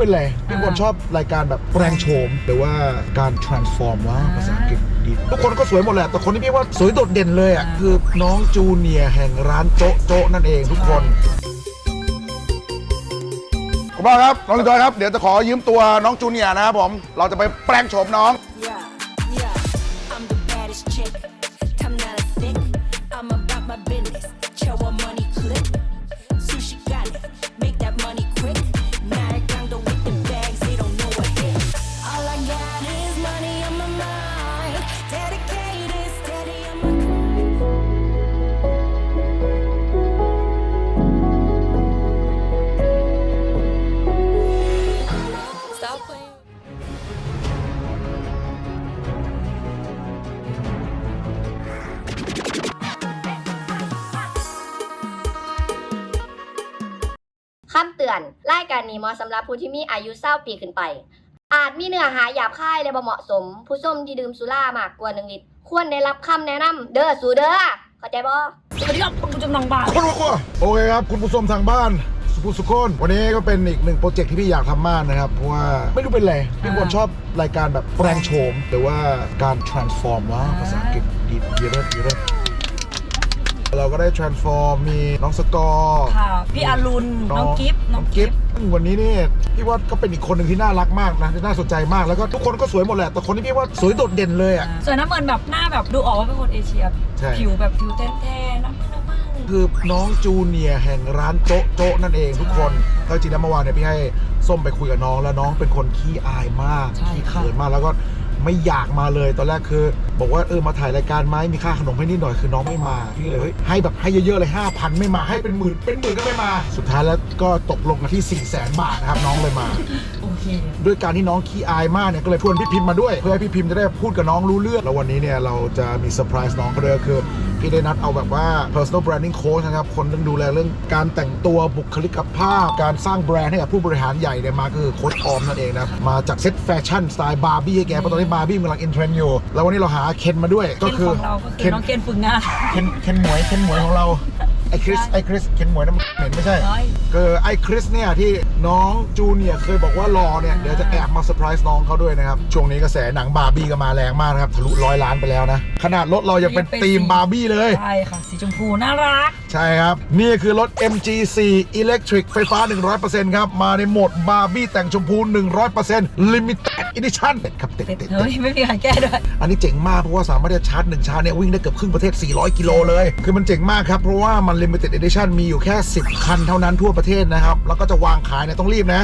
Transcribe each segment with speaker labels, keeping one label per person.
Speaker 1: เป็นไรเป็นคนชอบรายการแบบแปลงโฉมหรือว่าการ transform ว่าภาษาอังกฤษดีทุกคนก็สวยหมดแหละแต่คนที่พี่ว่าสวยโดดเด่นเลยอะคือน้องจูเนียร์แห่งร้านโจ๊ะโจ๊ะนั่นเองทุกคนคุณพ่อครับน้องลินจอยครับเดี๋ยวจะขอยืมตัวน้องจูเนียร์นะครับผมเราจะไปแปลงโฉมน้อง
Speaker 2: Yeah, yeah.
Speaker 3: คำเตือน รายการนี้เหมาะสำหรับผู้ที่มีอายุเศร้าปีขึ้นไป อาจมีเนื้อหาหยาบคายและบ่เหมาะสม ผู้ชมที่ดื่มสุรามากกว่าหนึ่งลิตร ควรได้รับคำแนะนำเด้อสู่เด้อ เข้าใจบ่
Speaker 4: สวัสดีครับคุณผู้ชมทางบ้าน
Speaker 1: คนละคนโอเคครับ คุณผู้ชมทางบ้านสุภุสุคนวันนี้ก็เป็นอีกหนึ่งโปรเจกต์ที่พี่อยากทำมากนะครับ เพราะว่าไม่รู้เป็นไรพี่คนชอบรายการแบบแปลงโฉมหรือว่าการ transform ว่าภาษาอังกฤษดีเลิศดีเลิศ เราก็ได้ transform มีน้องสกอร์
Speaker 4: ค่ะ พี่อรุณ น้องกิฟต์น้องกิฟต์
Speaker 1: วันนี้นี่พี่ว่าก็เป็นอีกคนหนึ่งที่น่ารักมากนะที่น่าสนใจมากแล้วก็ทุกคนก็สวยหมดแหละ แต่คนที่พี่ว่าสวยโดดเด่นเลยอะ
Speaker 4: ส่วนน้ำเหมือนแบบหน้าแบบดูออกว่าเป็นคนเอเชีย
Speaker 1: ใช่
Speaker 4: ผิวแบบผิวแท้ๆน้ำมันน้ำมัน
Speaker 1: คือน้องจูเนียร์แห่งร้านโจ๊ะโจ๊ะนั่นเองทุกคนก็จริงแล้วเมื่อวานเนี่ยพี่ให้ส้มไปคุยกับน้องแล้วน้องเป็นคนขี้อายมาก
Speaker 4: ใช่
Speaker 1: ขี้
Speaker 4: ค่ะ
Speaker 1: เขินมากแล้วก็ ไม่อยากมาเลย ตอนแรกคือ บอกว่าเออมาถ่ายรายการไหมมีค่าขนมให้นิดหน่อยคือน้องไม่มาพี่เลยเฮ้ยให้แบบให้เยอะๆเลย5,000ไม่มาให้เป็นหมื่นเป็นหมื่นก็ไม่มา สุดท้ายแล้วก็ตกลงกันที่4 0 0 0 0 0บาทนะครับน้องเลยมา
Speaker 4: เค
Speaker 1: ด้วยการที่น้องขี้อายมากเนี่ยก็เลยชวนพี่พิมพ์มาด้วย เพื่อให้พี่พิมพ์จะได้พูดกับน้องรู้เรื่องแล้ววันนี้เนี่ยเราจะมีเซอร์ไพรส์น้องเขาด้วยก็คือพี่ได้นัดเอาแบบว่า personal branding coach นะครับ คนเรื่องดูแลเรื่องการแต่งตัวบุคลิกภาพ การสร้างแบรนด์ให้กับผู้บริหารใหญ่เนี่ยมาคือโค้ชออมนั่นเองนะ มาจากเซ็ตแฟชั่นสไตล์บาร์บี้ให้แกเพราะตอนนี้บาร์บี้กำลังอินเทรนด์อยู่ แล้ววันนี้เราหาเคนมาด้วย
Speaker 4: เก
Speaker 1: ก็
Speaker 4: ณฑ์
Speaker 1: คือ
Speaker 4: ของเราก็คือน้องเกณฑ์ฝึกงาน
Speaker 1: เคนเคนหมวยเคนหมวยของเรา ไอคริสไอคริสเคนหมวยนั่นมันเหม็นไม่ใช่
Speaker 4: เฮ้ย
Speaker 1: คือไอ้คริสเนี่ยที่น้องจูเนียร์เคยบอกว่ารอเนี่ยเดี๋ยวจะแอบมาเซอร์ไพรส์น้องเขาด้วยนะครับ ช่วงนี้กระแสหนังบาร์บี้ก็มาแรงมากนะครับทะลุร้อยล้านไปแล้วนะ ขนาดรถเรายังเป็นธีมบาร์บี้เลย
Speaker 4: ใช่ค่ะ สีชมพูน่ารัก
Speaker 1: ใช่ครับ นี่คือรถ MG4 Electric ไฟฟ้า 100%ครับ มาในโหมดบาร์บี้แต่งชมพู 100% Limited Edition เด็ดครับเด็ด
Speaker 4: เด็ด
Speaker 1: เด็ด
Speaker 4: เฮ้ยไม่มีใครแก้ด้วย
Speaker 1: อันนี้เจ๋งมากเพราะว่าสามารถจะชาร์จหนึ่งชาร์จเนี่ยวิ่งได้เกือบครึ่งประเทศ 400 กิโลเลย คือมันเจ๋งมากครับเพราะว่ามัน Limited Edition มีอยู่แค่ 10 คันเท่านั้นทั่วประเทศนะครับ แล้วก็จะวางขายเนี่ยต้องรีบนะ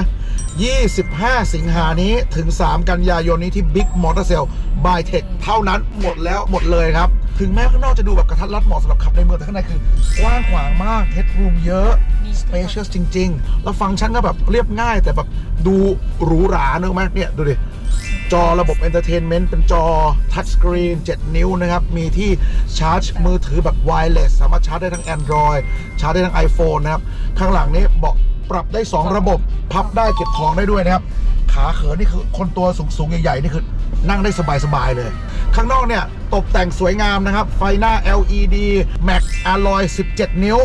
Speaker 1: 25 สิงหานี้ถึง 3 กันยายนนี้ที่ Big Motor Sale by Tech เท่านั้นหมดแล้วหมดเลยครับ ถึงแม้ข้างนอกจะดูแบบกระทัดรัดเหมาะสำหรับขับในเมืองแต่ข้างในคือกว้างขวางมาก Headroom เยอะ
Speaker 4: มี
Speaker 1: spacious จริง ๆ แล้วฟังก์ชันก็แบบเรียบง่ายแต่แบบดูหรูหราเนอะไหมเนี่ย ดูดิ จอระบบ Entertainment เป็นจอ Touch Screen 7นิ้วนะครับ มีที่ชาร์จมือถือแบบ wireless สามารถชาร์จได้ทั้ง Android ชาร์จได้ทั้ง iPhone นะครับ ข้างหลังนี้เบาะปรับได้ 2 ระบบ พับได้เก็บของได้ด้วยนะครับ ขาเขินนี่คือคนตัวสูงๆ ใหญ่ๆ นี่คือนั่งได้สบายๆ เลย ข้างนอกเนี่ย ตกแต่งสวยงามนะครับ ไฟหน้า LED Max Alloy 17 นิ้ว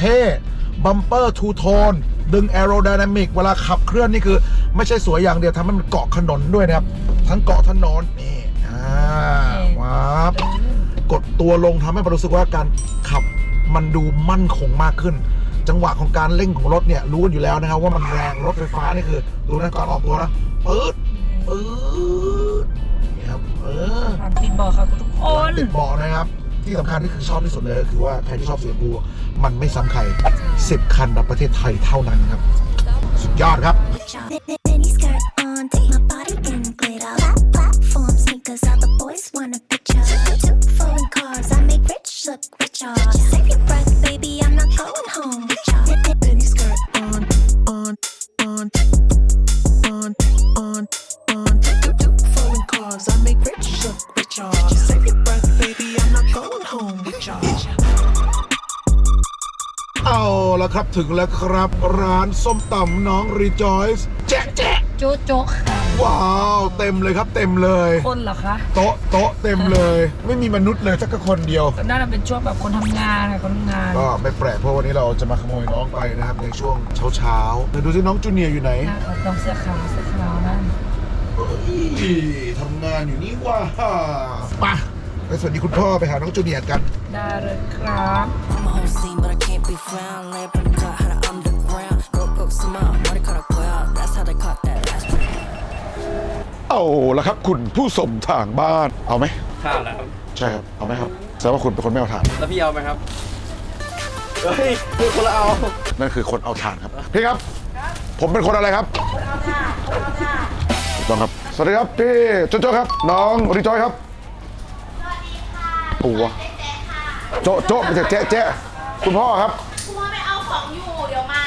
Speaker 1: เท่ๆ บัมเปอร์ทูโทน ดึงแอโร d y นามิกเวลาขับเคลื่อนนี่คือ ไม่ใช่สวยอย่างเดียวทำให้มันเกาะถนนด้วยนะครับ ทั้งเกาะถนนนี่อ่าว้าบกดตัวลงทำให้เรารู้สึกว่าการขับมันดูมั่นคงมากขึ้น จังหวะของการเร่งของรถเนี่ยรู้กันอยู่แล้วนะครับว่ามันแรงรถไฟฟ้านี่คือดูนะก่อนออกตัวนะปื๊ดปื๊ดนี่ครับเออ
Speaker 4: ความติดบอกค่ะทุกคน
Speaker 1: ติดเบาะนะครับ ที่สำคัญที่คือชอบที่สุดเลยก็คือว่าใครที่ชอบสีชมพูมันไม่ซ้ำใคร 10 คันในประเทศไทยเท่านั้นครับ สุดยอดครับ
Speaker 5: Mini skirt on, take my า
Speaker 1: ละครับถึงแล้วครับ ร้านส้มตำน้องรีจอยส์แจ๊ะแจ๊ะ
Speaker 4: โจ๊ะโจ๊กค่ะ
Speaker 1: ว้าว เต็มเลยครับเต็มเลย
Speaker 4: คนเหรอคะ
Speaker 1: โต๊ะโต๊ะเต็มเลย ไม่มีมนุษย์เลยสักคนเดียว
Speaker 4: น่าจะเป็นช่วงแบบคนทำงานค่ะคนทำงาน
Speaker 1: ก็ไม่แปลกเพราะวันนี้เราจะมาขโมยน้องไปนะครับ ในช่วงเช้าๆเดี๋ยวดูสิน้องจูเนียร์อยู่ไหน
Speaker 4: น่าเอาต้องเสื้อขาวเสื้อขาวนั่น
Speaker 1: เฮ้ยทำงานอยู่นี่ว่าไป ไปสวัสดีคุณพ่อไปหาน้องจูเนียร์กัน
Speaker 4: ได้เลยครับ
Speaker 2: I'm a whole scene, but I can't be found. Lay up in the cut, how to underground. Broke, broke, some out. 머리 cut up, out. That's how they caught that last trick.
Speaker 1: เอาละครับคุณผู้สมทางบ้านเอาไหม
Speaker 6: ข้าวแล้วครับ
Speaker 1: ใช่ครับเอาไหมครับแสดงว่าคุณเป็นคนไม่เอาถ่าน
Speaker 6: แล้วพี่เอาไหมครับ เฮ้ยพูดคนละเอา
Speaker 1: นั่นคือคนเอาถ่านครับพี่ครับ ผมเป็นคนอะไรครับคนเอาถ่านคนเอาถ่านถูกต้องครับ สวัสดีครับพี่โจโจครับ น้องรีจอยครับสวัสดีค่ะ ปัวโจโจไม่ใช่เจ๊เจ๊คุณพ่อครับ
Speaker 7: คุณพ่อไปเอาของอยู่เดี๋ยวมา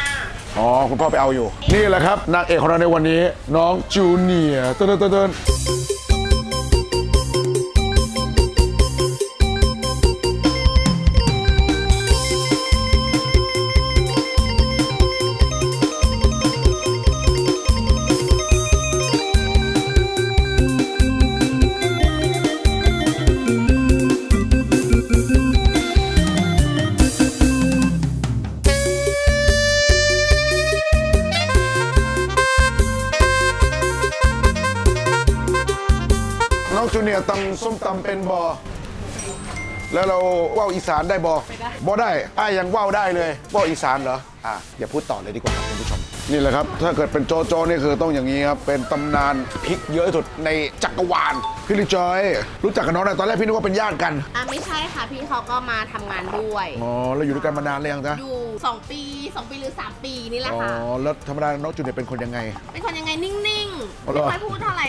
Speaker 1: อ๋อ คุณพ่อไปเอาอยู่ นี่แหละครับนางเอกของเราในวันนี้ น้องจูเนียร์เต้นเต้นเต้นน้ เป็นบอ แล้วเราว่าวอีสานได้บอบอได้อ้ายยังว่าวได้เลยว่าวอีสานเหรออะอย่าพูดต่อเลยดีกว่าครับคุณผู้ชม นี่แหละครับ ถ้าเกิดเป็นโจโจนี่คือต้องอย่างนี้ครับ เป็นตำนานพริกเยอะที่สุดในจักรวาลพี่ลิจอย รู้จักกับน้องนะตอนแรกพี่นึกว่าเป็นญาติกัน
Speaker 7: อะไม่ใช่ค่ะพี่เขาก็มาทำงานด้วย
Speaker 1: อ๋อแล้วอยู่ด้วยกันมานานเลยยังจ๊ะ
Speaker 7: อยู่2ปี2ปีหรือ3ปีนี่แหละ
Speaker 1: อ๋อ
Speaker 7: ค่ะ
Speaker 1: แล้วธรรมดาน้องจูเนียร์เป็นคนยังไง
Speaker 7: เป็นคนยังไงนิ่ง
Speaker 1: อ๋อ
Speaker 7: ๆ
Speaker 1: เหร
Speaker 7: ไม่
Speaker 1: อ
Speaker 7: ค่อยพูดเท่าไหร่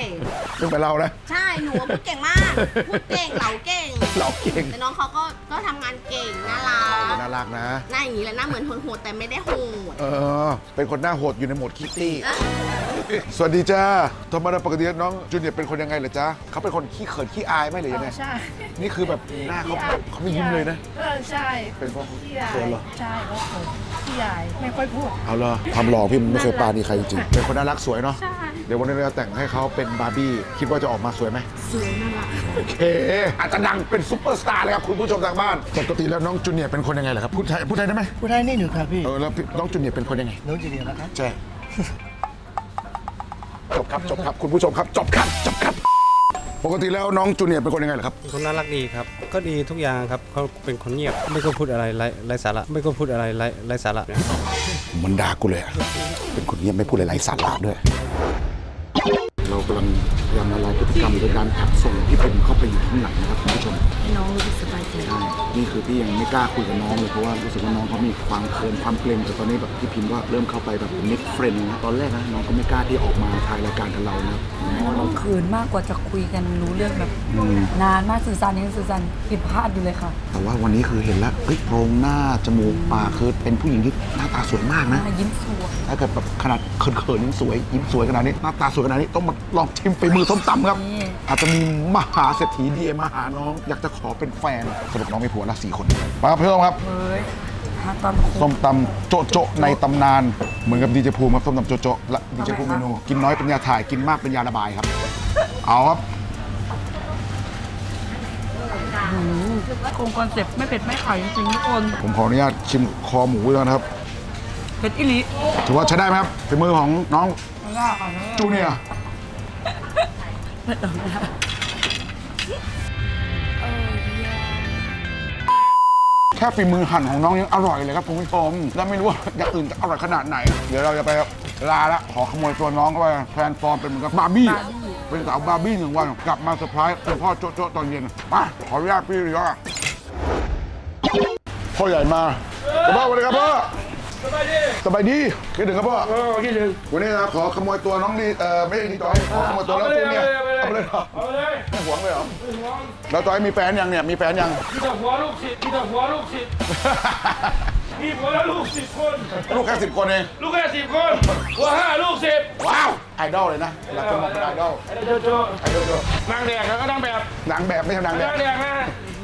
Speaker 1: เพิ่งไปเล่านะ
Speaker 7: ใช่ หนูว่าพูดเก่งมาก พูดเก่งเหลาเก่ง
Speaker 1: เหลาเก่ง
Speaker 7: แต่น้องเขาก็ก็ทำงานเก่งน่ารัก
Speaker 1: น่ารักนะ
Speaker 7: หน้าอย่างนี้แหละหน้าเหมือนโหดๆแต่ไม่ได้โหด
Speaker 1: เออ เป็นคนหน้าโหดอยู่ในโหมดคิตตี้ สวัสดีจ้าธรรมดาปกติน้องจูเนียร์เป็นคนยังไงเหรอจ๊ะเขาเป็นคนขี้เขินขี้อายไหมหรือยังไง
Speaker 8: ใช่
Speaker 1: นี่คือแบบหน้าเขาเขาไม่ยิ้มเลยนะ
Speaker 8: เออใช่
Speaker 1: เป็นเพราะ
Speaker 8: พี่ใหญ่
Speaker 1: เขินเหรอ
Speaker 8: ใช่ก็เขินพี่ใหญ่ไม่ค่อยพูด
Speaker 1: เอาเลยความหล่อพี่มันไม่เคยปราณีใครจริงๆเป็นคนน่ารักสวยเนาะ
Speaker 8: ใช่
Speaker 1: เดี๋ยววันนี้เราจะแต่งให้เขาเป็นบาร์บี้ คิดว่าจะออกมาสวยไหมสวยน่ารัก โอเค อาจจะดังเป็นซุปเปอร์สตาร์เลยครับคุณผู้ชมทางบ้าน ปกติแล้วน้องจูเนียร์เป็นคนยังไงเหรอครับพูดไทยพูดไทยได้ไหม
Speaker 9: พูดได้นี่หนึ่งครับพี่
Speaker 1: เออแล้วพี่น้องจูเนียร์เป็นคนยังไง
Speaker 9: น้องจีเนียร์นะครับ
Speaker 1: ใช่ จบครับจบครับคุณผู้ชมครับจบครับจบครับ ปกติแล้วน้องจูเนียร์เป็นคนยังไงเหรอครับ
Speaker 6: คนน่ารักดีครับ ก็ดีทุกอย่างครับเขาเป็นคนเงียบ ไม่ก็พูดอะไรไร้ไร้สาระ ไม่ก็พูดอะไรไร้ไร้สาระ
Speaker 1: มันด่ากูเลยอะเป็นคนเงียบไม่พูดอะไรไร้สาระด้วย เรากำลังพ ยายามละลายพฤติกรรมโดยการแอบส่งพี่เป็นเข้าไปอยู่ข้างหลังนะครับคุณผู้ชม
Speaker 8: ให้น้องรู้สึกสบายใจ
Speaker 1: ใช่นี่คือพี่ยังไม่กล้าคุยกับน้องเลยเพราะว่ารู้สึกว่าน้องเขามีความเคินความเกรงแต่ตอนนี้แบบพี่พิมพ์ก็เริ่มเข้าไปแบบนิดเฟรนนะตอนแรกนะน้องก็ไม่กล้าที่ออกมาถ่ายรายการกับเรานะ
Speaker 4: น้องเขินมากกว่าจะคุยกันรู้เรื่องแบบ
Speaker 1: อืม
Speaker 4: นานมากสื่อสารยังสื่อสารผิดพลาดอยู่เลยค่ะ
Speaker 1: แต่ว่าวันนี้คือเห็นแล้วเฮ้ยโพรงหน้าจมูกปากคือเป็นผู้หญิงที่หน้าตาสวยมากนะ
Speaker 4: ยิ้มสวย
Speaker 1: ถ้าเกิดแบบขนาดเขินๆยังสวยยิ้มสวยขนาดนี้หน้าตาสวยขนาดนี้ต้องมาลองชิมไปมือส้มตำครับ
Speaker 4: นี่
Speaker 1: อาจจะมีมหาเศรษฐีดีเอมาหาน้อง อยากจะขอเป็นแฟนสรุปน้องมีผัวละสี่คนมาครับเพื่อนครับ
Speaker 4: เฮ้ยฮาตอน
Speaker 1: ส้มตำโจะโจะในตำนาน เหมือนกับดีเจภูมิครับส้มตำโจะโจะและดีเจภูมิเมนูกินน้อยเป็นยาถ่ายกินมากเป็นยาระบายครับ เอาครับ
Speaker 4: คงคอนเซ็ปต์ไม่เผ็ดไม่ไข่จริงๆทุกคน
Speaker 1: ผมขออนุญาตชิมคอหมูด้วยนะครับ
Speaker 4: เผ็ดอิลิ
Speaker 1: ถือว่าใช้ได้ไหมครับฝีมือของน้อง
Speaker 4: ไม่ได้ค่ะ
Speaker 1: จูเนียร์
Speaker 4: ไม่ต้องไม่ได้
Speaker 1: แค่ฝีมือหั่นของน้องยังอร่อยเลยครับคุณผู้ชม แล้วไม่รู้ว่าอย่างอื่นจะอร่อยขนาดไหน เดี๋ยวเราจะไปลาละ ขอขโมยตัวน้องเข้าไปแทนฟอร์มเป็นเหมือนกับบาร์บี้เป็นสาวบาร์บี้หนึ่งวัน กลับมาเซอร์ไพรส์คุณพ่อโจ๊ะโจ๊ะตอนเย็นมาขออนุญาตพี่เลยว่าพ่อใหญ่มาพ่อสวัสดีครับพ่อ สบายดีสบายดีคิดถึงครับพ่อเออคิดถึงวันนี้นะขอขโมยตัวน้องดีเออไม่ใช่ดีจอยขอขโมยตัวน้องตัวเนี่ยเอาไปเลยเหรอเอาไปเลยไม่หวงเลยเหรอแล้วจอยมีแฟนยังเนี่ยมีแฟนยัง
Speaker 10: มีแต่หัวลูกศิษย์มีแต่หัวลูกศิษย์มีผัวแล้วลูกสิบคน
Speaker 1: ลูกแค่สิบคนเอง
Speaker 10: ลูกแค่สิบคนหัวห้าลูกสิบ
Speaker 1: ว้าวไอดอลเลยนะหลักคนมองเป็นไอดอล
Speaker 10: ไอ้โจโจ
Speaker 1: ไอดอล
Speaker 10: นางแดกแล้วก็นางแบบ
Speaker 1: นางแบบไม่ใช่นางแบ
Speaker 10: นา
Speaker 1: บ
Speaker 10: งแดกนะ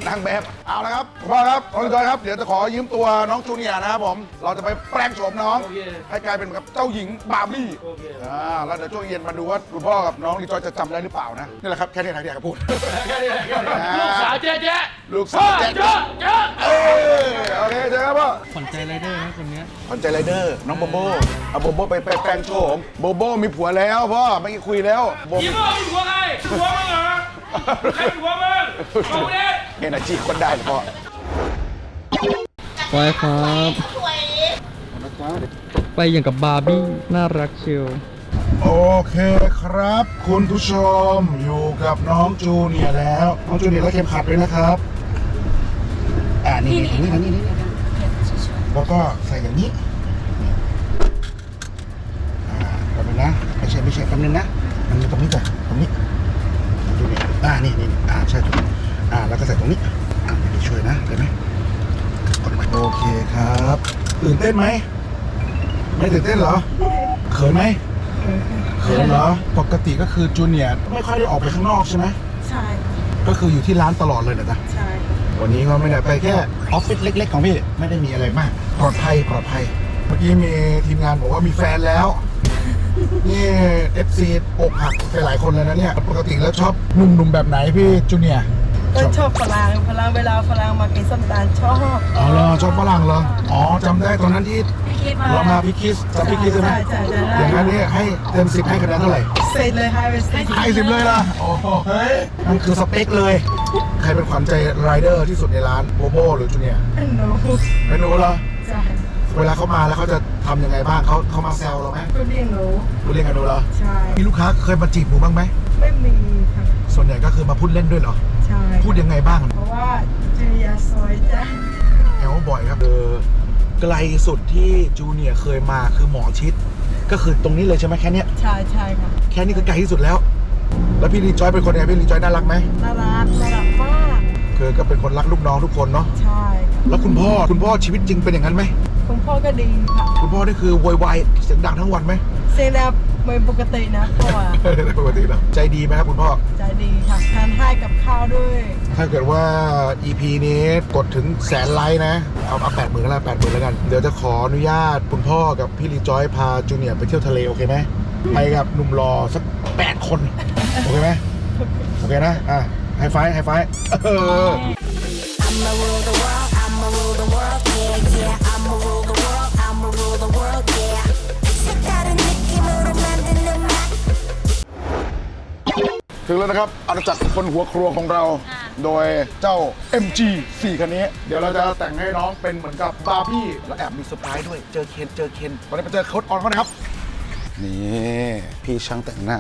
Speaker 1: นางแบบเอาละครับพ่อครับน้องจอยครับเดี๋ยวจะขอยืมตัวน้องจูเนียร์นะครับผมเราจะไปแปลงโฉมน้อง
Speaker 10: โอเค
Speaker 1: ให้กลายเป็นกับเจ้าหญิงบาร์บี้
Speaker 10: โอเค
Speaker 1: อ่าแล้วเดี๋ยวช่วงเย็นมาดูว่าคุณพ่อกับน้องลีจอยจะจำได้หรือเปล่านะนี่แหละครับแค่นี้นะที่อยากจะพูด
Speaker 10: แค่นี้แค่นี้ลูกสาวเจ๊เจ๊
Speaker 1: ลูกสาวเจ๊ เจ๊
Speaker 10: เจ๊
Speaker 1: เอ้ยโอเคเจอครับพ่อ
Speaker 6: ขวัญใจไรเดอร์นะคนเนี้ย
Speaker 1: ขวัญใจไรเดอร์น้องโบโบเอาโบโบไปไปแปลงโฉมโบโบมีผัวแล้วพ่อเมื่อกี้คุยแล้วโบ
Speaker 10: ยี่ห้อมีหัวใครหัวมึงเหรอ ใครหัวมึงเอาดิ
Speaker 1: เอ็นอาชีพคนได้เลยพ่อ
Speaker 9: ไปครับไปอย่างกับบาร์บี้น่ารักเชียว
Speaker 1: โอเคครับ คุณผู้ชมอยู่กับน้องจูเนียร์แล้ว น้องจูเนียร์แล้วเข็มขัดด้วยนะครับ อ่านี่นี่นี่นี่นี่แล้วก็ใส่อย่างนี้อ่าแป๊บนึงนะไม่ใช่ไม่ใช่แป๊บนึงนะมันมีตรงนี้จ้ะตรงนี้จูเนียร์ อ่านี่นี่อ่าใช่ถูกอ่าแล้วก็ใส่ตรงนี้อ่าเดี๋ยวช่วยนะได้ไหมกดมาโอเคครับตื่นเต้นไหมไม่ตื่นเต้นเหรอเขินไหมเขินเหรอปกติก็คือจูเนียร์ไม่ค่อยได้ออกไปข้างนอกใช่ไหม
Speaker 8: ใช่
Speaker 1: ก็คืออยู่ที่ร้านตลอดเลยนะจ๊ะ
Speaker 8: ใช่
Speaker 1: วันนี้ก็ไม่ได้ไปแค่ออฟฟิศเล็ก ๆ ของพี่ไม่ได้มีอะไรมากปลอดภัยปลอดภัยเมื่อกี้มีทีมงานบอกว่ามีแฟนแล้ว นี่ FC อกหักไปหลายคนเลยนะเนี่ย ปกติแล้วชอบหนุ่มๆแบบไหนพี่จูเนียร์
Speaker 8: ก็ชอบฝรั่งฝรั่งเวลาฝรั่งมากินส้มตาลชอบ
Speaker 1: อ๋อเหรอชอบฝรั่งเหรอ อ๋อจำได้ตอนนั้นที่
Speaker 8: คิดมา
Speaker 1: เรามาพิคิสจำพิคิสใช่ไหม
Speaker 8: ใช่ใช่ใช่
Speaker 1: อย่างนั้นเนี่ยให้เต็มสิบให้คะแนนเท่าไหร่
Speaker 8: เสร็จเลยให้ไปเสร็จ
Speaker 1: ให้สิบเลยล่ะโอ้โหเฮ้ยนั่นคือสเปคเลย ใครเป็นขวัญใจไรเดอร์ที่สุดในร้านโบโบหรือจูเนียร์
Speaker 8: หนู
Speaker 1: ไม่รู้เหรอ
Speaker 8: ใช่
Speaker 1: เวลาเขามาแล้วเขาจะทำยังไงบ้างเขาเขามาแซวเราไหม
Speaker 8: ก็เรียกหนู
Speaker 1: คุณเรียกกันดูเหรอ
Speaker 8: ใช่
Speaker 1: มีลูกค้าเคยมาจีบหนูบ้างไหม
Speaker 8: ไม่มีค่ะ
Speaker 1: ส่วนใหญ่ก็คือมาพูดเล่นด้วยเหรอ
Speaker 8: ใช่
Speaker 1: พูดยังไงบ้าง
Speaker 8: เพราะว่าจูเนียร์สวยจ้ะ
Speaker 1: แอลบ่อยครับเออไกลสุดที่จูเนียร์เคยมาคือหมอชิด ก็คือตรงนี้เลยใช่ไหมแค่เนี้ย
Speaker 8: ใช่ใช่ค่ะ
Speaker 1: แค่นี้คือไกลที่สุดแล้ว แล้วพี่รีจอยเป็นคนยังไงพี่รีจอยน่ารักไหม
Speaker 8: น่ารักน่ารักมาก
Speaker 1: คือก็เป็นคนรักลูกน้องทุกคนเนาะ
Speaker 8: ใช่ค่ะ
Speaker 1: แล้วคุณพ่อคุณพ่อชีวิตจริงเป็นอย่างนั้นไหม
Speaker 8: คุณพ่อก็ดีค่ะ
Speaker 1: คุณพ่อนี่คือโวยวายเสียงดังทั้งวันไหม
Speaker 8: เซนับไม่ปกตินะพ่ออะ
Speaker 1: ปกติแล้วใจดีไหมครับคุณพ่อ
Speaker 8: ใจดีค่ะทานให้กับข้าวด้วย
Speaker 1: ถ้าเกิดว่า EP นี้กดถึงแสนไลค์นะ เอาเอาแปดหมื่นแล้วแปดหมื่นแล้วกัน เดี๋ยวจะขออนุญาตคุณพ่อกับพี่รีจอยพาจูเนียร์ไปเที่ยวทะเลโอเคไหมไปกับหนุ่มรอสักแปดคน โอเคไหมโอเคนะ อะไฮไฟไฮไฟเออ
Speaker 2: I'ma rule the world, I'ma rule the world, yeah, yeah.
Speaker 1: ถึงแล้วนะครับอาณาจักรคนหัวครัวของเราโดยเจ้า MG 4คันนี้ เดี๋ยวเราจะแต่งให้น้องเป็นเหมือนกับบาร์บี้แล้วแอบมีเซอร์ไพรส์ด้วยเจอเคนเจอเคนวันนี้ไปเจอโค้ดออนเขานะครับ นี่พี่ช่างแต่งหน้า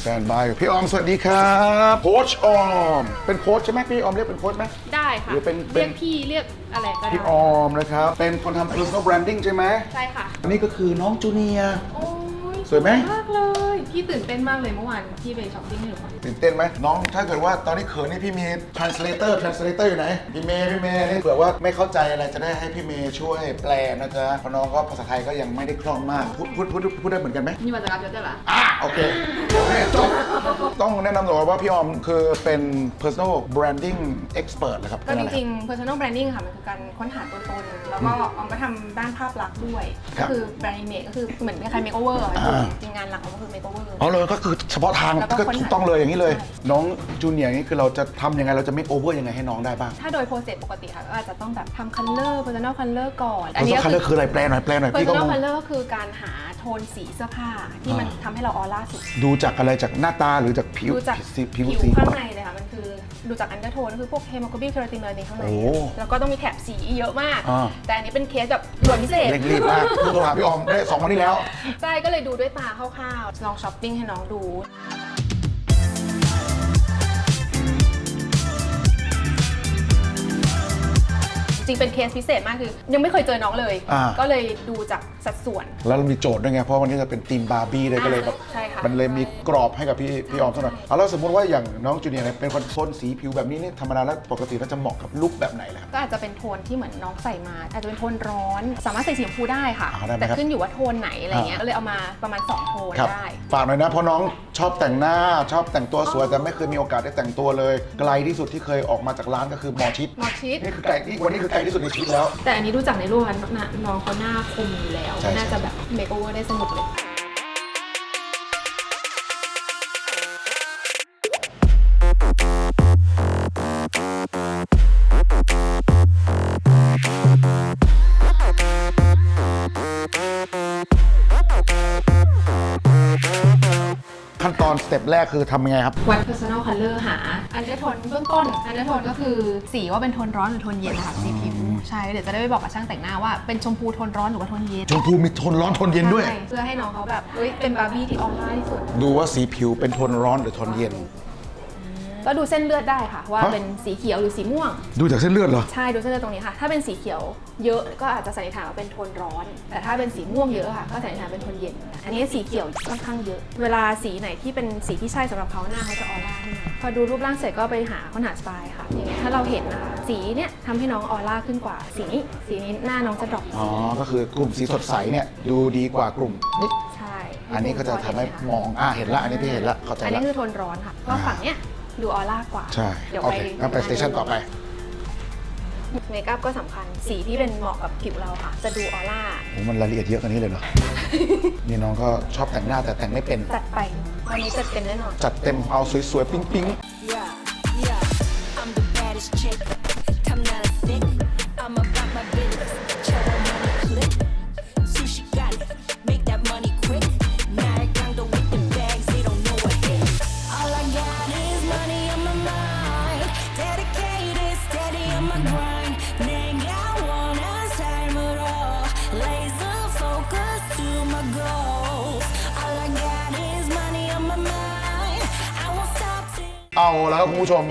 Speaker 1: แฟนบายพี่ออมสวัสดีครับโค้ชออม เป็นโค้ชใช่ไหมพี่ออมเรียกเป็นโค้ชไหม
Speaker 7: ได้ค่ะ
Speaker 1: หรือเป็นเป็น
Speaker 7: เรียกพี่เรียกอะไรก็ได้
Speaker 1: พี่ออมนะครับ เป็นคนทำ personal branding ใช่ไหม
Speaker 7: ใช่ค่ะ
Speaker 1: อันนี้ก็คือน้องจูเนียร์
Speaker 7: โอ้ย
Speaker 1: ส วยไหม
Speaker 7: มากเลย พี่ตื่นเต้นมากเลยเมื่อวานพี่ไปช้อปปิ้งให้หนูมา
Speaker 1: ตื่นเต้นไหมน้องถ้าเกิดว่าตอนนี้เขินนี่พี่มี translator translator อยู่ไหนพี่เมย์พี่เมย์นี่เผื่อว่าไม่เข้าใจอะไรจะได้ให้พี่เมย์ช่วยแปลนะจ๊ะเพราะน้องก็ภาษาไทยก็ยังไม่ได้คล่องมากพูดพูดพูดพูดได้เหมือนกันไหม
Speaker 7: นี่มาจากการเจอเจอเหรอ
Speaker 1: อะโอเคโอเคจบต้องแนะนำตัวว่าพี่ออมคือเป็น personal branding expert นะครับ
Speaker 7: ก็
Speaker 1: เป็น
Speaker 7: จ
Speaker 1: อะไร
Speaker 7: ริงๆ personal branding ค่ะ มันคือการค้นหาตัวตน แล้วก็ออมก็ทำด้านภาพลักษณ์ด้วย
Speaker 1: ครั
Speaker 7: ก็
Speaker 1: บ
Speaker 7: คือ brand image ก็คือเหมือนคล้ายๆ makeover อะ
Speaker 1: อ่า
Speaker 7: จริงๆงานหลักออมก็คือ makeover
Speaker 1: อ๋อเลยก็คือเฉพาะทาง
Speaker 7: แล้วก็
Speaker 1: ก็
Speaker 7: ค้นหา
Speaker 1: ถูกต้องเลยอย่างนี้เลย
Speaker 7: ใช่
Speaker 1: น้องจูเนียร์นี่คือเราจะทำยังไงเราจะ make over ยังไงให้น้องได้บ้าง
Speaker 7: ถ้าโดยโปรเซสปกติค่ะก็อาจจะต้องแบบทำ color personal color ก่อน
Speaker 1: personal color คืออะไรแปลหน่อยแปลหน่อยพี่ก็
Speaker 7: personal
Speaker 1: งง
Speaker 7: color ก็คือการหา โทนสีเสื้อผ้าที่มัน
Speaker 1: อ่า
Speaker 7: ทำให้เราออร่าสุด
Speaker 1: ดูจากอะไรจากหน้าตาหรือจากผิว
Speaker 7: ดูจาก
Speaker 1: สีผิว
Speaker 7: ผิว
Speaker 1: สี
Speaker 7: ข้างในเลยค่ะมันคือดูจากอันเดอร์โทนก็คือพวกเฮโมโกลบินเคราตินอะไรในข้างใน
Speaker 1: โอ้
Speaker 7: แล้วก็ต้องมีแถบสีเยอะมาก
Speaker 1: อ่า
Speaker 7: แต่อันนี้เป็นเคสแบบด่วนพิเศษ
Speaker 1: เร่งรีบมากโทรหาพี่ออมได้สองวันที่แล้ว
Speaker 7: ใช่ก็เลยดูด้วยตาคร่าวๆ ลองช้อปปิ้งให้น้องดู ริงเป็นเคสพิเศษมากคือ ยังไม่เคยเจอน้องเลย
Speaker 1: อ่า
Speaker 7: ก็เลยดูจากสัดส่วน
Speaker 1: แล้วเรามีโจทย์ด้วยไง เพราะวันนี้จะเป็นทีมบาร์บี้เลยก็เลยแบบ
Speaker 7: ใช่ค่ะ
Speaker 1: มันเลยมีกรอบให้กับพี่พี่ออมสักหน่อยเอาแล้วสมมติว่าอย่างน้องจูเนียร์เนี่ยเป็นคนโทนสีผิวแบบนี้นี่ธรรมดาแล้วปกติแล้วจะเหมาะกับลุคแบบไหนล่ะครับ
Speaker 7: ก็อาจจะเป็นโทนที่เหมือนน้องใส่มา อาจจะเป็นโทนร้อน สามารถใส่สีชมพูได้ค่ะ
Speaker 1: อ่าได้ไหม
Speaker 7: แต่
Speaker 1: ครับ
Speaker 7: ขึ้นอยู่ว่าโทนไหนอะไรเงี้ยก็เลยเอามาประมาณ 2 โทน
Speaker 1: ครับ
Speaker 7: ได้
Speaker 1: ฝากหน่อยนะเพราะน้องชอบแต่งหน้าชอบแต่งตัวสวยแต่ไม่เคยมีโอกาสได้แต่งตัวเลย ไกลที่สุดที่เคยออกมาจากร้านก็คือหมอชิด
Speaker 7: หมอชิด
Speaker 1: นี่คือไกลที่วันนี้คือไกลที่สุดในชีวิตแล้ว
Speaker 7: แต่อันนี้ดูจากในรูปแล้วนะน้องเขาหน้าคมอยู่แล้ว
Speaker 1: ใช่ใช่
Speaker 7: น่าจะแบบเมคโอเวอร์ได้สนุกเลย
Speaker 1: ขั้นตอนสเต็ปแรกคือทำยังไงครับ
Speaker 7: วัด personal color หา อันเดอร์โทนเบื้องต้น อันเดอร์โทนก็คือสีว่าเป็นโทนร้อนหรือโทนเย็นนะคะสีผิว ใช่ เดี๋ยวจะได้ไปบอกกับช่างแต่งหน้าว่าเป็นชมพูโทนร้อนหรือว่าโทนเย็น
Speaker 1: ชมพูมีโทนร้อนโทนเย็นด้วย
Speaker 7: ใช่เพื่อให้น้องเขาแบบเอ้ยเป็นบาร์บี้ที่ออร่าที่สุด
Speaker 1: ดูว่าสีผิวเป็นโทนร้อนหรือโทนเย็น
Speaker 7: ก็ดูเส้นเลือดได้ค่ะ ว่า
Speaker 1: ฮะ
Speaker 7: เป็นสีเขียวหรือสีม่วง
Speaker 1: ดูจากเส้นเลือดเหรอ
Speaker 7: ใช่ดูเส้นเลือดตรงนี้ค่ะ ถ้าเป็นสีเขียวเยอะก็อาจจะสันนิษฐานว่าเป็นโทนร้อน แต่ถ้าเป็นสีม่วงเยอะค่ะก็สันนิษฐานเป็นโทนเย็น อันนี้สีเขียวค่อนข้างเยอะ เวลาสีไหนที่เป็นสีที่ใช่สำหรับเขาหน้าเขาจะออร่าขึ้นมาพอดูรูปร่างเสร็จก็ไปหาค้นหาสไตล์ค่ะอย่างเงี้ยถ้าเราเห็นนะคะสีเนี้ยทำให้น้องออร่าขึ้นกว่าสีนี้สีนี้หน้าน้องจะดรอป
Speaker 1: อ๋อ ก็คือกลุ่มสีสดใสเนี่ยดูดีกว่ากลุ่มนี้
Speaker 7: ใช่
Speaker 1: อันนี้ก็จะทำให้มอง อ่าเห็นละ อันนี้พี่เห็นละ เข้าใจ
Speaker 7: อัน
Speaker 1: ละ
Speaker 7: นี้คือโทนร้อนค่ะก็ฝั่งเนี้ย ดูออร่ากว่า
Speaker 1: ใช่
Speaker 7: เดี๋ยว
Speaker 1: โอ
Speaker 7: ไป
Speaker 1: เคงั้นไปสเตชันต่อไป
Speaker 7: เมคอัพก็สำคัญ สีที่เป็นเหมาะกับผิวเราค่ะ จะดูออร่า
Speaker 1: โอ้มันรายละเอียดเยอะกว่านี้เลยเหรอ นี่น้องก็ชอบแต่งหน้าแต่แต่งไม่เป็น
Speaker 7: จัดไปวันนี้จัดเต็มแน่นอน
Speaker 1: จัดเต็มเอาสวยๆ ปิ๊ง
Speaker 2: Yeah, yeah.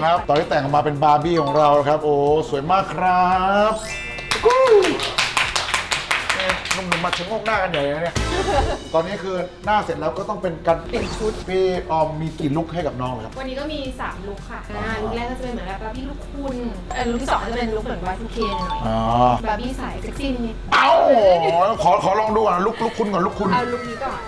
Speaker 1: ครับคุณผู้ชมครับ ตอนที่แต่งออกมาเป็นบาร์บี้ของเราครับ โอ้ สวยมากครับวู้เนี่ยหนุ่มๆมาชะโงกหน้ากันใหญ่เลยเนี่ย ตอนนี้คือหน้าเสร็จแล้วก็ต้องเป็นการเปลี่ยนชุดพี่ออมมีกี่ลุคให้กับน้องเลยครับ
Speaker 7: วันนี้ก็มี 3 ลุคค่ะอ่าลุคแรกก็จะเป็นเหมือนแบบบาร์บี้ลูกคุณเออลุคที่สองก็จะเป็นลุคเหมือน Y2K หน่อย
Speaker 1: อ๋อ
Speaker 7: บาร์บี้สายเซ็กซี่นิด
Speaker 1: เอ้าขอขอลองดูก่อนลุกลุกคุณก่อนลุกคุณ
Speaker 7: เอาลุคนี้ก่อน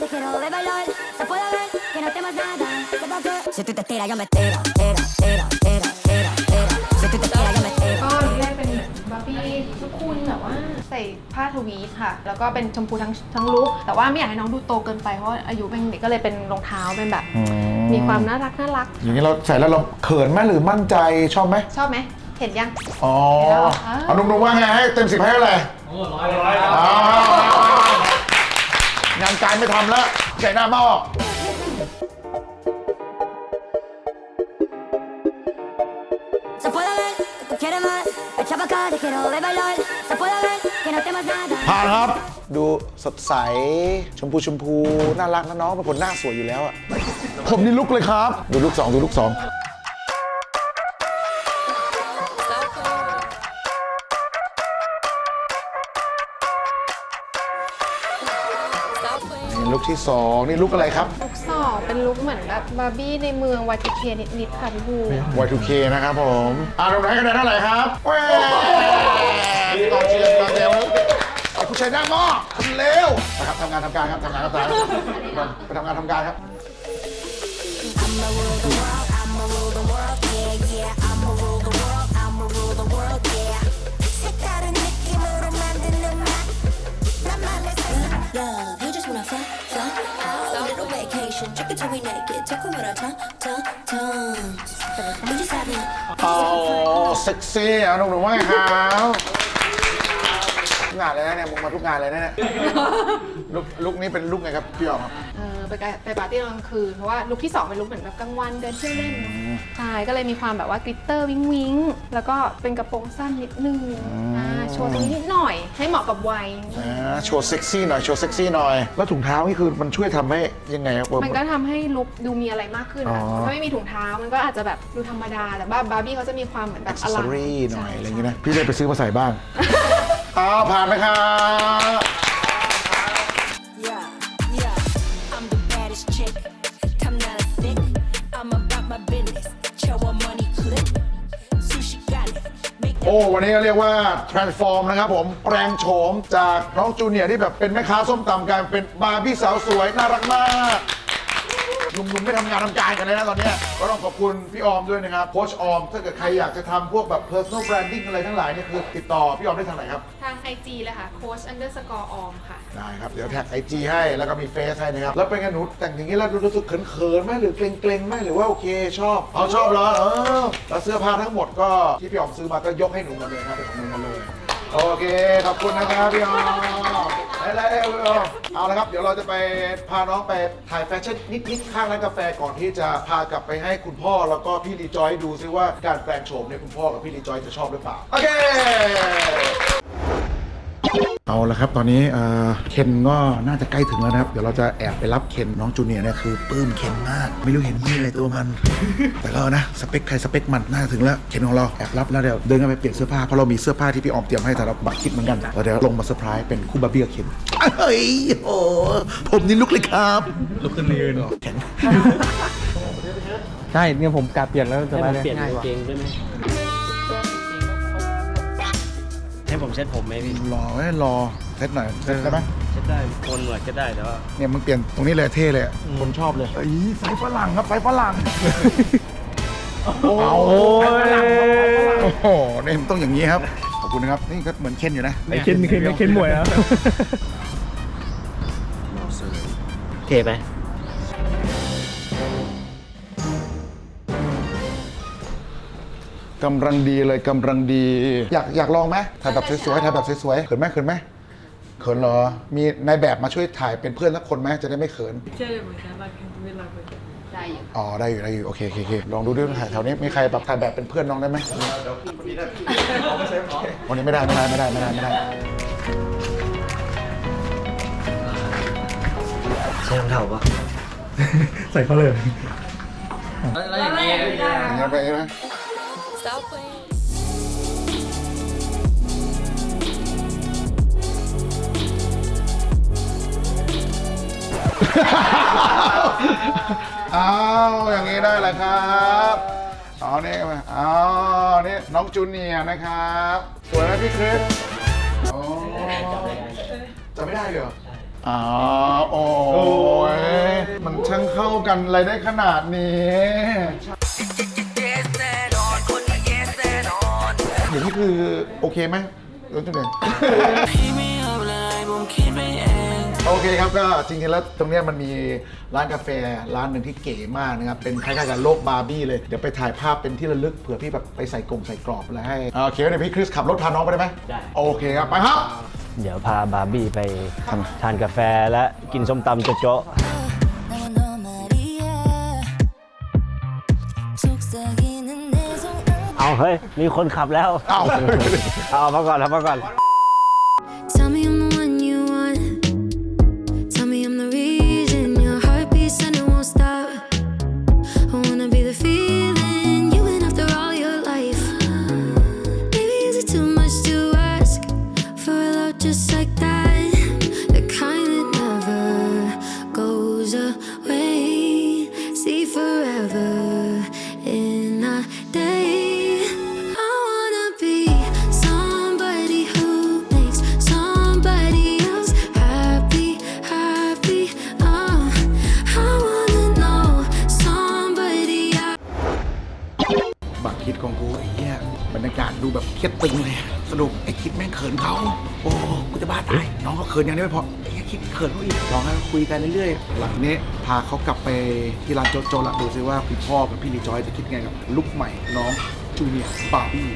Speaker 5: te quiero ver bailar. Se puede ver que no temas nada. ¿Qué pa' qué? Si tú te tiras, yo me tiro. Tira, tira, tira, tira, tira. Si tú te tiras, yo me tiro.
Speaker 7: ก็ลุคแรกเป็นบาร์บี้ลูกคุณแบบว่า ใส่ผ้าทวีตค่ะ แล้วก็เป็นชมพูทั้งทั้งลุคแต่ว่าไม่อยากให้น้องดูโตเกินไป เพราะว่าอายุเป็นเด็กก็เลยเป็นรองเท้าเป็นแบบมีความน่ารักน่ารัก
Speaker 1: อย่างนี้เราใส่แล้วเราเขินไหมหรือมั่นใจชอบไหม
Speaker 7: ชอบไหม เห็นยัง
Speaker 1: อ๋อ
Speaker 7: เห็นแล้วเหรอ
Speaker 1: เอาหนุ่มๆว่าไงให้เต็มสิบให้เท่าไหร่
Speaker 10: โอ้ร้อยร้อยครับ
Speaker 1: อ่า งานการไม่ทำแล้วใจหน้าหม้อผ่านครับ ดูสดใส ชมพูชมพู น่ารักนะน้องเป็นคนหน้าสวยอยู่แล้วอะผมนี่ลุกเลยครับ ดูลุกสองดูลุกสอง ลุกที่สองนี่ลุกอะไรครับ
Speaker 7: ลุคสองเป็นลุคเหมือนแบบบาร์บี้ในเมือง Y2K นิดๆค่ะพี่บู
Speaker 1: Y2K นะครับผมอ่าตรงไหนคะแนนเท่าไหร่ครับแหม่ตอนเชียร์ตอนเชียร์ไอ้ผู้ชายหน้าหม้อคนเลวนะครับทำงานทำการครับทำงานทำการไปทำงานทำการครับ
Speaker 2: I'ma rule the world, I'ma
Speaker 1: โอ้เซ็กซี่อะหนุ่มๆว่าไงครับก งานเลยนะเนี่ยมึงมาทุกงานเลยนะเนี่ยลุกลุกนี้เป็นลุกไงครับพี่อ๋อมครับ
Speaker 7: เออไปกะไปปาร์ตี้ตอนกลางคืนเพราะว่าลุคที่2เป็นลุคเหมือนแบบกลางวันเดินเที่ยวเล่นใช่ก็เลยมีความแบบว่ากลิตเตอร์วิงวิงแล้วก็เป็นกระโปรงสั้นนิดนึงอ่าโชว์ตรงนี้นิดหน่อย ให้เหมาะกับวัย
Speaker 1: อ่าโชว์เซ็กซี่หน่อยโชว์เซ็กซี่หน่อย แล้วถุงเท้านี่คือมันช่วยทำให้ยังไงครับ
Speaker 7: มันก็ทำให้ลุคดูมีอะไรมากขึ้น
Speaker 1: อ๋
Speaker 7: อะ
Speaker 1: อ
Speaker 7: ถ้าไม่มีถุงเท้ามันก็อาจจะแบบดูธรรมดาแต่ว่าบาร์บี้เขาจะมีความเหมือนแบ
Speaker 1: อ็
Speaker 7: บอก
Speaker 1: เซ
Speaker 7: อ
Speaker 1: ส
Speaker 7: ลั
Speaker 1: ซ
Speaker 7: ง
Speaker 1: อรี่หน่อย
Speaker 7: ใช่
Speaker 1: อะไรอย่างงี้นะพี่เลยไปซื้อมาใส่บ้าง อ้าวผ่านไหมครับ
Speaker 2: Yeah, yeah. I'm the baddest chick. I'm not a thick. I'm about my business. Show her money clip. Sushi got it. Make
Speaker 1: โอ้ วันนี้ก็เรียกว่า transform นะครับผม แปลงโฉมจากน้องจูเนียร์ที่แบบเป็นแม่ค้าส้มตำกลายเป็นบาร์บี้สาวสวย น่ารักมาก หนุ่มๆไม่ทำงานทำการกันเลยนะตอนเนี้ยก็ต้องขอบคุณพี่ออมด้วยนะครับโค้ชออมถ้าเกิดใครอยากจะทำพวกแบบ personal branding อะไรทั้งหลายเนี่ยคือติดต่อพี่ออมได้ทางไหนครับ
Speaker 7: ทาง IG เลยค่ะ coach underscore om ค่ะ
Speaker 1: ได้ครับ เดี๋ยวแท็กไอจีให้แล้วก็มีเฟซให้นะครับ แล้วเป็นไงหนูแต่งอย่างนี้แล้วรู้สึกเขินๆไหมหรือเกรงๆไหมหรือว่าโอเคชอบเอาชอบเหรอเออแล้วเสื้อผ้าทั้งหมดก็ที่พี่ออมซื้อมาก็ยกให้หนูหมดเลยครับเป็นของหนูหมดเลย โอเค ขอบคุณนะครับพี่ออมอไรๆพี่ออมเอาละครับ เดี๋ยวเราจะไปพาน้องไปถ่ายแฟชั่นนิดๆข้างร้านกาแฟก่อนที่จะพากลับไปให้คุณพ่อแล้วก็พี่รีจอยดูซิว่าการแปลงโฉมเนี่ยคุณพ่อกับพี่รีจอยจะชอบหรือเปล่า โอเค เอาละครับ ตอนนี้เอ่อเคนก็น่าจะใกล้ถึงแล้วนะครับ เดี๋ยวเราจะแอบไปรับเคนน้องจูเนียร์เนี่ยคือปลื้มเคนมาก ไม่รู้เห็นยี่อะไรตัวมัน แต่ก็นะสเปคใครสเปคมันน่าจะถึงแล้วเคนของเราแอบรับแล้วเดี๋ยวเดินกันไปเปลี่ยนเสื้อผ้าเพราะเรามีเสื้อผ้าที่พี่ออมเตรียมให้สำหรับบัตรคิดเหมือนกันแล้วเดี๋ยวลงมาเซอร์ไพรส์เป็นคู่บาร์บี้กับเคนเฮ้ยโอ้ผมนี่ลุกเลยครับ
Speaker 9: ลุกขึ้นยืน
Speaker 1: แข็ง
Speaker 9: ใช่เนี่ยผมกาเปลี่ยนแล้วสบายเลย
Speaker 6: เปลี่ยน
Speaker 9: ง่ายกว่า
Speaker 6: เกงได้ไหม ให้ผมเช็ดผมไหมพี่
Speaker 1: รอไว้รอเซตหน่อยเซตได้ไหม
Speaker 6: เช็ดได้โกนหนวดก็ได้แต่ว่า
Speaker 1: เนี่ยมึงเปลี่ยนตรงนี้เลยเท่เลยอะคนชอบเลยไอ้สายฝรั่งครับสายฝรั่งโอ้โหโอ้โหเนี่ยมันต้องอย่างนี้ครับขอบคุณนะครับนี่ก็เหมือนเคนอยู่นะ
Speaker 9: ไอ้เคนเคนไอ้เคนหมวยครับ
Speaker 6: เทไหม
Speaker 1: กำลังดีเลยกำลังดี อยากอยากลองไหมถ่ายแบบสวยๆถ่ายแบบสวยๆเขินไหมเขินไหมเขินเหรอ มีนายแบบมาช่วยถ่ายเป็นเพื่อนสักคนไหมจะได้ไม่เขิน
Speaker 4: ใช่เหมือนกันรักกันเวลาไป
Speaker 7: ได้อยู่
Speaker 1: อ๋อได้อยู่ได้อยู่โอเคโอเคโอเคลองดูด้วยถ่ายแถวนี้มีใครแบบถ่ายแบบเป็นเพื่อนน้องได้ไหมวันนี้ไม่ได้ไม่ได้ไม่ได้ไม่ได้ไม่ได้
Speaker 6: ใช่รองเท้าปะ
Speaker 9: ใส่เขาเลย
Speaker 1: อย่างเงี้ยไปนะ
Speaker 2: Stop playing.
Speaker 1: อ้าวอย่างนี้ได้แหละครับเอานี่มาเอานี่น้องจูเนียร์นะครับสวยไหมพี่คริสโอ้จำไม่ได้เหรออ๋อโอ้ยมันช่างเข้ากันอะไรได้ขนาดนี้ อย่างนี้คือโอเคไหมน้องจูเนียร์โอเคครับก็จริงๆแล้วตรงเนี้ยมันมีร้านกาแฟร้านหนึ่งที่เก๋มากนะครับ เป็นคล้ายๆกับโลกบาร์บี้เลย เดี๋ยวไปถ่ายภาพเป็นที่ระลึกเผื่อพี่แบบไปใส่กรงใส่กรอบอะไรให้อ่าโอเคเดี๋ยวพี่คริสขับรถพาน้องไปได้ไหม
Speaker 6: ได้
Speaker 1: โอเคครับ ไปครับ
Speaker 6: เดี๋ยวพาบาร์บี้ไปทานกาแฟและกินส้มตำโจ๊ะ
Speaker 5: 나
Speaker 6: เอาเฮ้ยมีคนขับแล้ว
Speaker 1: เอา
Speaker 6: เอามาก่อนเอามาก่อน
Speaker 1: คิดของกูไอ้เหี้ยบรรยากาศดูแบบเครียดตึงเลยสรุปไอ้คิดแม่งเขินเขาโอ้กูจะบ้าตายน้องเขาเขินอย่างนี้ไม่พอไอ้เหี้ยคิดเขินเขาอีกลองให้คุยกันเรื่อยๆหลังนี้พาเขากลับไปที่ร้านโจโจละดูซิว่าพี่พ่อกับพี่รีจอยจะคิดไงกับลุคใหม่น้องจูเนียร์บาร์บี้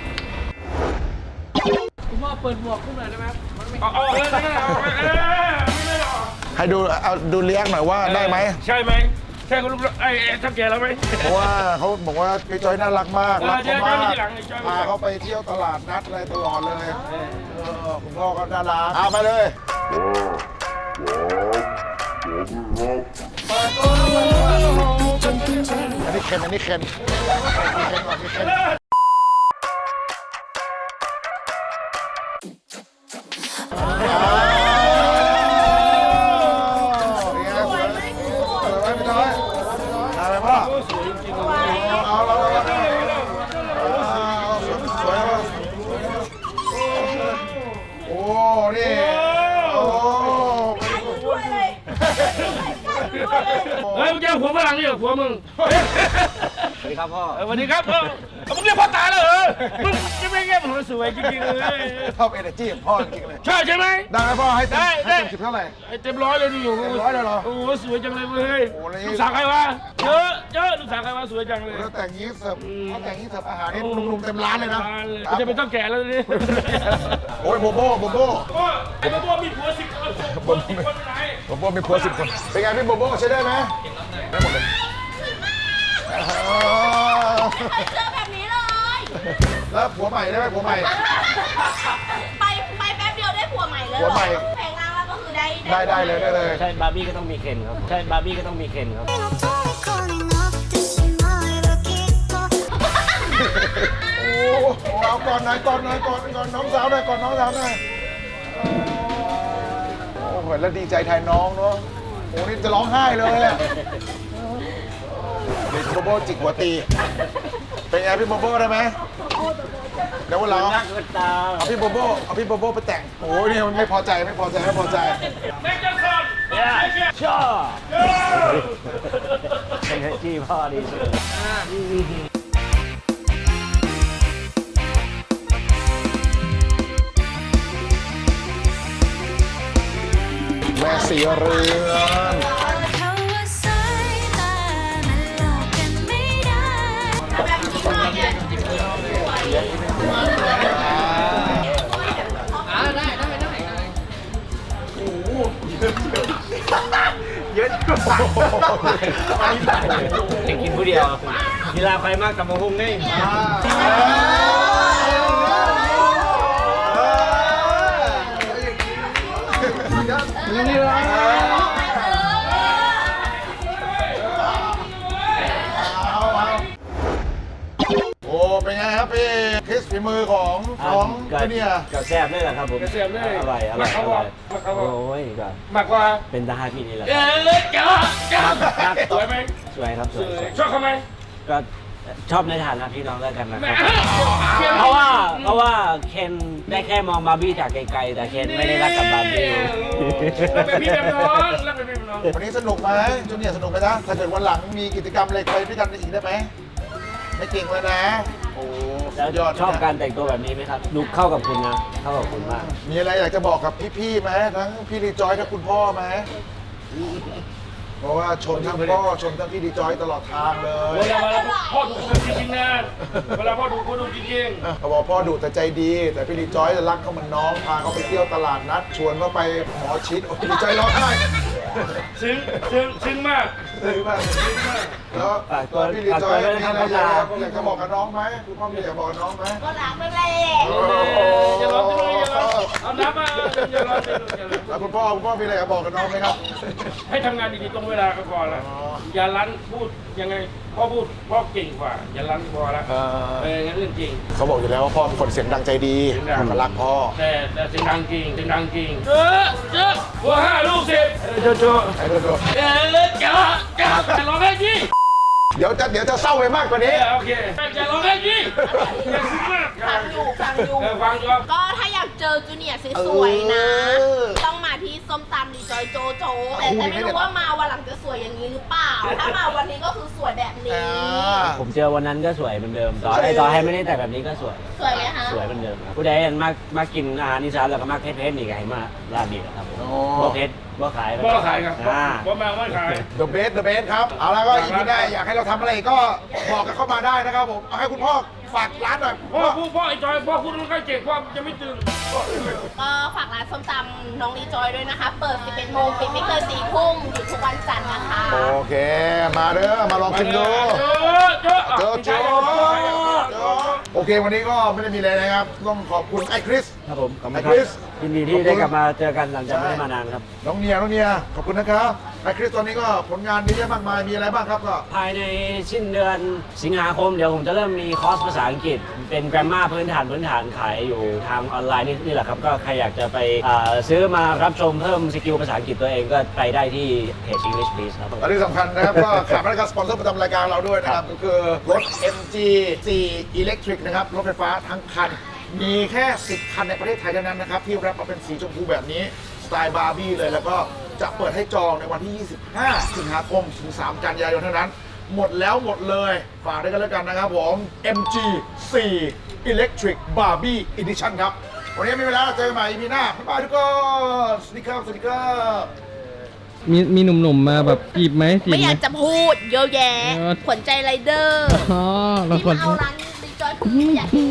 Speaker 4: คุณพ่อเปิดหมวกขึ้นหน่อยได้ไหมมัน
Speaker 10: เอาเอาเลยนะเอาไปเออไม่ได้หรอก
Speaker 1: ให้ดูเอาดูเลี้ยงหน่อยว่าได้ไหม
Speaker 10: ใช่ไหม ใช่คุณลูกไอ้ไอ้ทักแกแล้วไหม
Speaker 1: เพราะว่าเขาบอกว่าพี่จอยน่ารักมาก
Speaker 10: เออ
Speaker 1: รักเขามาก
Speaker 10: เดี๋ยวเดี๋ยวทีหลังเดี๋ยวจอย
Speaker 1: พาเขาไปเที่ยวตลาดนัดอะไรตลอดเลยเออคุณพ่อก็น่ารักเอาไปเลย อันนี้เคนอันนี้เคนอันนี้เคนก่อนอันนี้เคน
Speaker 10: เฮ้ยมึงเจอผัวฝรั่งนี่เหรอผัวมึง
Speaker 9: สวัสดีครับพ่อ
Speaker 10: เออสวัสดีครับเออเอามึงเรียกพ่อตาเลยเหรอมึงจะไม่เรียกมันสวยจริงๆเลย
Speaker 1: ชอบเอเนจีของพ่อจริงๆเลย
Speaker 10: ใช่ใช่ไหม
Speaker 1: ได้ไหมพ่อให้เต็ม
Speaker 10: ได้ได้
Speaker 1: ให้เต็มสิบเท่าไหร่
Speaker 10: ไอ้เต็มร้อยเลยนี่อยู่
Speaker 1: เต็มร้อยเลยเหรอ
Speaker 10: โอ้โหสวยจังเลยเว้ย
Speaker 1: โอ้โหนี่
Speaker 10: ลูกสาวใครวะเยอะเยอะลูกสาวใครวะสวยจังเลย
Speaker 1: แล้วแต่งนี้เสิร์ฟถ้าแต่งนี้เสิร์ฟอาหารนี่ลุงๆเต็มร้านเลยนะ
Speaker 10: มันจะเป็นต้องแก่แล้วนี่
Speaker 1: โอ้ยโบโบโบโบ
Speaker 10: โอ้ยไอ้โบโบมีผัวสิบคนผัวสิบคนไหน
Speaker 1: โบโบมีผัวสิบคน เป็นไงพี่โบโบใช้ได้ไหมได้หมดเลย
Speaker 11: เจอแบบนี้เลย
Speaker 1: แล้วผัวใหม่ได้ไหมผัวใหม่
Speaker 11: ไปไปแป๊บเดียวได้ผัวใหม่เลย
Speaker 1: ผัวใหม่
Speaker 11: แพงล่างแล้วก็คือได้
Speaker 1: ได้ได้เลยได้เลย
Speaker 9: ใช่บาร์บี้ก็ต้องมีเคนครับ ใช่บาร์บี้ก็ต้องมีเคนครับ
Speaker 6: の虜になってしまえばきっと
Speaker 1: โอ้โหเอาก่อนหน่อยก่อนหน่อยก่อนก่อนน้องสาวหน่อยก่อนน้องสาวหน่อยโอ้โ หแล้วดีใจแทนน้องเนาะโอ้นี่จะร้องไห้เลยอะนี่โบโบจิกหัวตี เป็นไงพี่โบโบได้ไหมเดี๋ยววันหลัง
Speaker 9: นักเกินตา
Speaker 1: เอาพี่โบโบเอาพี่โบโบไปแต่งโอ้ยนี่มันไม่พอใจไม่พอใจไม่พอใจ
Speaker 10: แม็กจัคสัน
Speaker 9: ชอบเป็นที่พ่อดีสุด
Speaker 1: แม่สีเรือน
Speaker 6: เขาว่าสายตามันหลอกกันไม่ได้
Speaker 1: เยอะ
Speaker 9: เด็กกินผู้เดียวกีฬาไปมากกับมะฮุ่งนี่
Speaker 1: โอ้ เป็นไงครับพี่คริสฝีมือของน้อง
Speaker 9: ก็
Speaker 1: เนี่ย
Speaker 9: ก็แซ่บเลยแหละครับผม
Speaker 10: เสียบเลย
Speaker 9: อร่อยอร่อย
Speaker 10: เขา
Speaker 9: อ
Speaker 10: บอก
Speaker 9: ร่อย
Speaker 10: เขาบอก
Speaker 9: โอ้ยก็
Speaker 10: มากกว่า
Speaker 9: เป็นทหารพี่นี่แหละ
Speaker 10: เออจ้าจ้าสวยไหม
Speaker 9: สวยครับสวยสวย
Speaker 10: ชอบเขาไหม
Speaker 9: ก็ ชอบในฐานะพี่น้องแล้วกันนะค
Speaker 10: แม่
Speaker 9: รับ เพราะว่าเพราะว่าเคนได้แค่มองบาร์บี้จากไกลๆ แต่เคนไม่ได้รักกับบาร์บี้
Speaker 10: รักเป็นพี่แบบน้องรักเป็นพี่แบบน้อง
Speaker 1: วันนี้สนุกไหมจูเนียร์สนุกไหมจ๊ะถ้าเกิดวันหลังมีกิจกรรมอะไรไปด้วยกันอีกได้ไหมไม่เก่งเลยนะ โอ้สุ
Speaker 9: แล้ว
Speaker 1: ดยอด
Speaker 9: ชอบ
Speaker 1: นะ
Speaker 9: การแต่งตัวแบบนี้ไหมครับดูเข้ากับคุณนะ เข้ากับคุณมาก
Speaker 1: มีอะไรอยากจะบอกกับพี่ๆไหมทั้งพี่ดีจอยทั้งคุณพ่อไหม เพราะว่าชมทั้งพ่อชมทั้งพี่ดีจอยตลอดทางเลย
Speaker 10: เวลาเวลาพ่อดูคนจริงๆนะเวลาพ่อดูคนดูจริง
Speaker 1: เขาบอกพ่อดุแต่ใจดี แต่พี่ดีจอยจะรักเขาเหมือนน้องพาเขาไปเที่ยวตลาดนัด ชวนเขาไปหมอชิดโอ้พี่ดีจอยร้องไห้
Speaker 10: ๆซึ้งซึ้งซึ้งมาก
Speaker 1: ซึ้งมากแล้ว
Speaker 9: ฝากตัว
Speaker 1: พี่ดีจอย
Speaker 9: ฝากตัวด้วย
Speaker 1: มี
Speaker 9: นะ
Speaker 1: อะ
Speaker 9: ค
Speaker 1: ไร
Speaker 9: รับ
Speaker 1: อยากจะอยากจะบอกกับน้องไหมคุณพ่อมีอะไรอยากบอกกับน้องไหม
Speaker 11: ก็รักไม่แม่
Speaker 10: อย่าร้องเลยอย่าร้องเอาน้ำมาอย่าร้องอย่าร้องอย่าร้อง
Speaker 1: แล้วคุณพ่อคุณพ่อมีอะไรอยากบอกกับน้องไหมครับ
Speaker 10: ให้ทำงานดีๆตรงเวลาก็พอละอย่าลั้นพูดยังไงพ่อพูดพ่อเก่งกว่า อย่าลั้นพอละ
Speaker 1: เออ
Speaker 10: เอองั้นเรื่องจริง
Speaker 1: เขาบอกอยู่แล้วว่าพ่อเป็นคนเสียงดังใจดี
Speaker 10: เสียงดัง
Speaker 1: เขารักพ่อ
Speaker 10: แต่แต่เสียงดังจริงเสียงดังจริงเออเจ้าหัวห้าลูกสิบเออโจโจ
Speaker 1: ไอ้เดี๋ยว
Speaker 10: เออเจ้าเจ้าอย่าร้องไห้ยี่
Speaker 1: เดี๋ยวจะเดี๋ยวจะเศร้าไปมากกว่า
Speaker 10: เอ
Speaker 1: นี้
Speaker 10: อโอเคอย่าร้องไห้ยี่อย่าซึ้งมาก
Speaker 11: ฟังอยู่ฟังอยู่
Speaker 10: เออฟังอยู่
Speaker 11: ก็ถ้าอยาก เจอจูเนียร์สวยๆนะ
Speaker 1: เออ
Speaker 11: ต้องมาที่ส้มตำดีจอยโจโจแต่แต่ไม่รู้ว่ามาวันหลังจะสวยอย่างนี้หรือเปล่า ถ้ามาวันนี้ก็คือสวยแบบนี้
Speaker 1: อ่า
Speaker 9: ผมเจอวันนั้นก็สวยเหมือนเดิมต่อให้ต่อให้ไม่ได้แต่แบบนี้ก็สวย
Speaker 11: สวยไหมคะ
Speaker 9: สวยเหมือนเดิมครับผู้ใดมากมากินอาหารอีสานแล้วก็มากเพชรๆนี่ก็ให้มาร้านนี้แหละครับผม
Speaker 1: โอ้
Speaker 9: บ่เพชรบ่ขาย
Speaker 10: บ่ขายครับ
Speaker 9: อ่า
Speaker 10: บ่มาไม่ขาย
Speaker 1: The best The best ครับ เอาแล้วก็อีกไม่ได้อยากให้เราทำอะไรก็บอกกันเข้ามาได้นะครับผม เอาให้คุณพ่อ ฝากร้านหน่อย
Speaker 10: พ่อพูดพ่อไอ้จอยพ่อพูดมันใกล้เก่งพ่อจะไม่ตื่น
Speaker 11: ก็ฝากร้านส้มตำน้องรีจอยด้วยนะคะ เปิด 11โมงปิดไม่เกิน4ทุ่มหยุดทุกวันจันทร์นะคะ
Speaker 1: โอเค มาเด้อ มาลองชิมดู
Speaker 10: เจอเจอ
Speaker 1: เจอเจอโอเค วันนี้ก็ไม่ได้มีอะไรนะครับ ต้องขอบคุณไอ้คริส
Speaker 9: ครับผมขอบคุ
Speaker 1: ไอ้
Speaker 9: ณ
Speaker 1: ค
Speaker 9: ครับ
Speaker 1: ริส
Speaker 9: ยินดีที่ได้กลับมาเจอกันหลังจากไม่ได้มานานครับ
Speaker 1: น้องเนียน้องเนียขอบคุณนะครับไอ้คริสตอนนี้ก็ผลงานเยอะแยะมากมายมีอะไรบ้างครับก็
Speaker 9: ภายในสิ้นเดือนสิงหาคมเดี๋ยวผมจะเริ่มมีคอร์สภาษาอังกฤษ เป็นแกรมมาพื้นฐานพื้นฐานขายอยู่ทางออนไลน์นี่นี่แหละครับ ก็ใครอยากจะไปอ่าซื้อมารับชมเพิ่มสกิลภาษาอังกฤษตัวเองก็ไปได้ที่เพจ English Please ครับผม
Speaker 1: และที่สำคัญนะครับ ก็ขาดไม่ได้การสปอนเซอร์ประจำรายการเราด้วยนะครับ ก็คือรถ MG 4 Electric นะครับ รถไฟฟ้าทั้งคัน มีแค่ 10 คันในประเทศไทยเท่านั้นนะครับ ที่รับมาเป็นสีชมพูแบบนี้ สไตล์บาร์บี้เลย แล้วก็จะเปิดให้จองในวันที่ 25 สิงหาคมถึง 3 กันยายนเท่านั้น หมดแล้วหมดเลย ฝากด้วยกันแล้วกันนะครับผม MG 4 Electric Barbie Edition ครับ วันนี้มีเวลาเจอกันใหม่ EP หน้าบ๊ายบายทุกคน สวัสดีครับ สวัสดีครับ
Speaker 12: มีมีหนุ่มๆมาแบบจีบไหมจีบ
Speaker 11: ไม่
Speaker 12: ไห
Speaker 11: อ
Speaker 12: ม
Speaker 11: ยากจะพูดเยอะแยะ
Speaker 12: เออ
Speaker 11: ขวัญใจไรเดอร์
Speaker 12: อ๋อเรา
Speaker 11: ที่
Speaker 12: คน
Speaker 11: มาเอาร้านรีจอยคืออยากเห็น